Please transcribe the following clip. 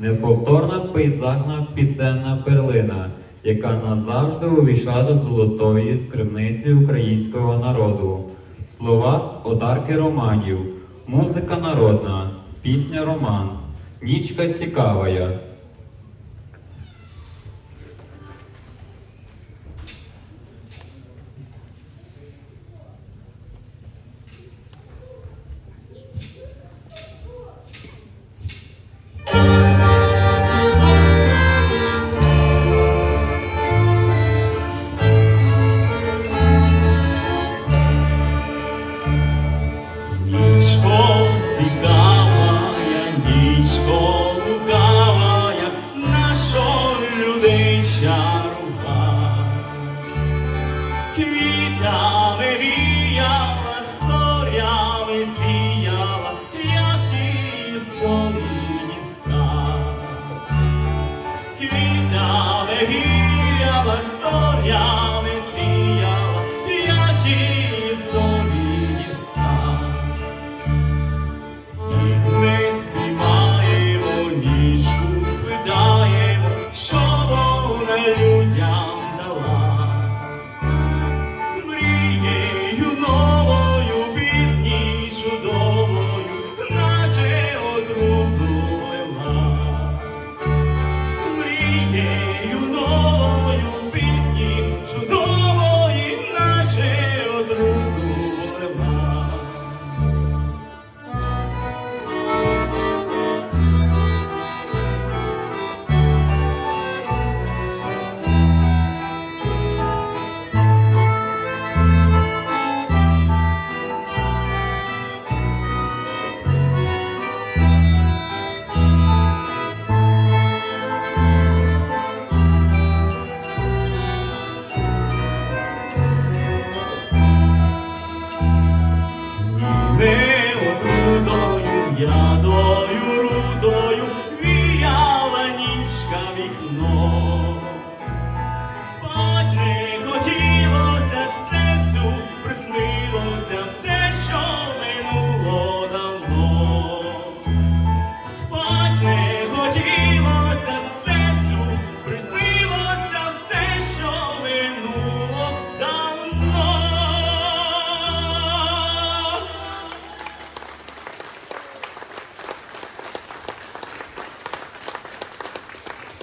Неповторна пейзажна пісенна перлина, яка назавжди увійшла до золотої скривниці українського народу. Слова одарки романів, музика народна, пісня романс, нічка цікавая. Квітами віяла, зорями сіяла, як і соліні став. Квітами віяла, зорями я до